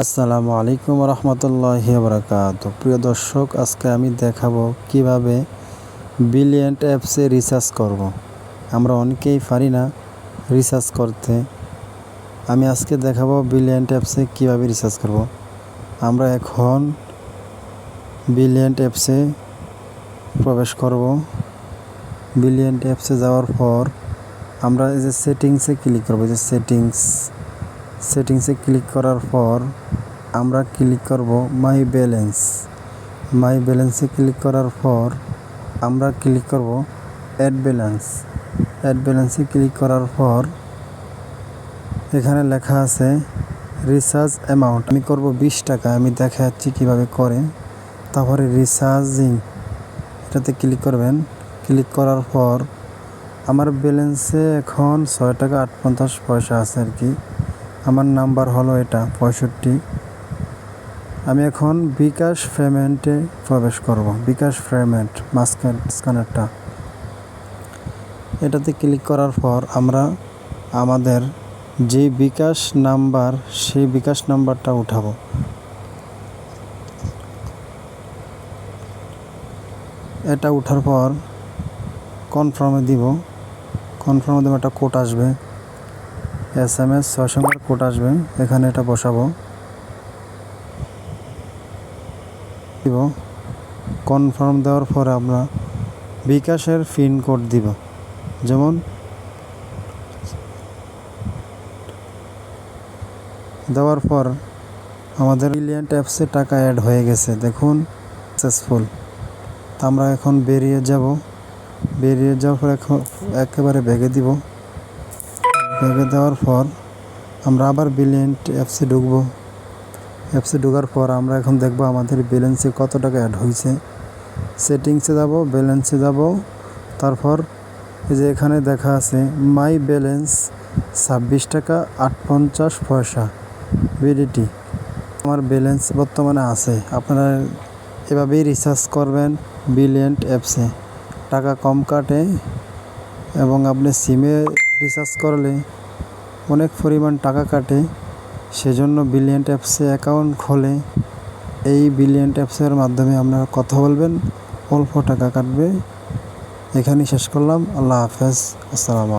আসসালামু আলাইকুম রহমতুল্লাহ বরকাত প্রিয় দর্শক, আজকে আমি দেখাবো কীভাবে বিলিয়েন্ট অ্যাপসে রিসার্চ করব। আমরা অনেকেই পারি না রিসার্চ করতে আমি আজকে দেখাবো বিলিয়েন্ট অ্যাপসে কীভাবে রিসার্চ করব। আমরা এখন বিলিয়েন্ট অ্যাপসে প্রবেশ করব বিলিয়েন্ট অ্যাপসে যাওয়ার পর আমরা এই যে সেটিংসে ক্লিক করব যে সেটিংস সেটিংসে ক্লিক করার পর আমরা ক্লিক করব মাই ব্যালেন্স। মাই ব্যালেন্সে ক্লিক করার পর আমরা ক্লিক করব অ্যাড ব্যালেন্স। অ্যাড ব্যালেন্সে ক্লিক করার পর এখানে লেখা আছে রিচার্জ অ্যামাউন্ট। আমি করব বিশ টাকা। আমি দেখা যাচ্ছি কীভাবে করে তারপরে রিচার্জিং। এটাতে ক্লিক করবেন। ক্লিক করার পর আমার ব্যালেন্সে এখন ছয় টাকা আট পঞ্চাশ পয়সা আছে আর কি। আমার নাম্বার হলো এটা, পঁয়ষট্টি। আমি এখন বিকাশ পেমেন্টে প্রবেশ করব, বিকাশ পেমেন্ট মাস্কার স্ক্যানারটা। এটাতে ক্লিক করার পর আমরা আমাদের যে বিকাশ নাম্বার, সেই বিকাশ নাম্বারটা উঠাবো। এটা উঠার পর কনফার্মে দিব কনফার্মে দেবো একটা কোড আসবে। এস এম এস ছয় সংখ্যার আসবে। এখানে এটা বসাবো। দিব। কনফার্ম দেওয়ার পরে আমরা বিকাশের পিন কোড দিব। যেমন দেওয়ার পর আমাদের ব্রিলিয়ান্ট অ্যাপসে টাকা অ্যাড হয়ে গেছে। দেখুন সাকসেসফুল আমরা এখন বেরিয়ে যাব। বেরিয়ে যাওয়ার পর এখন একেবারে ভেঙে দিব। ভেঙে দেওয়ার পর আমরা আবার বিলিয়েন্ট অ্যাপসে ঢুকবো। অ্যাপসে ঢোকার পর আমরা এখন দেখব আমাদের ব্যালেন্সে কত টাকা অ্যাড হয়েছে। সেটিংসে যাব ব্যালেন্সে যাব। তারপর এই যে এখানে দেখা আছে মাই ব্যালেন্স ছাব্বিশ টাকা আট পঞ্চাশ পয়সা বিডিটি আমার ব্যালেন্স বর্তমানে আছে। আপনারা এভাবেই রিচার্জ করবেন বিলিয়েন্ট অ্যাপসে টাকা কম কাটে এবং আপনি সিমে রিচার্জ করলে অনেক পরিমাণ টাকা কাটে। সেজন্য ব্রিলিয়েন্ট অ্যাপসে অ্যাকাউন্ট খোলে। এই ব্রিলিয়েন্ট অ্যাপসের মাধ্যমে আপনারা কথা বলবেন, অল্প টাকা কাটবে। এখানেই শেষ করলাম। আল্লাহ হাফেজ। আসসালামু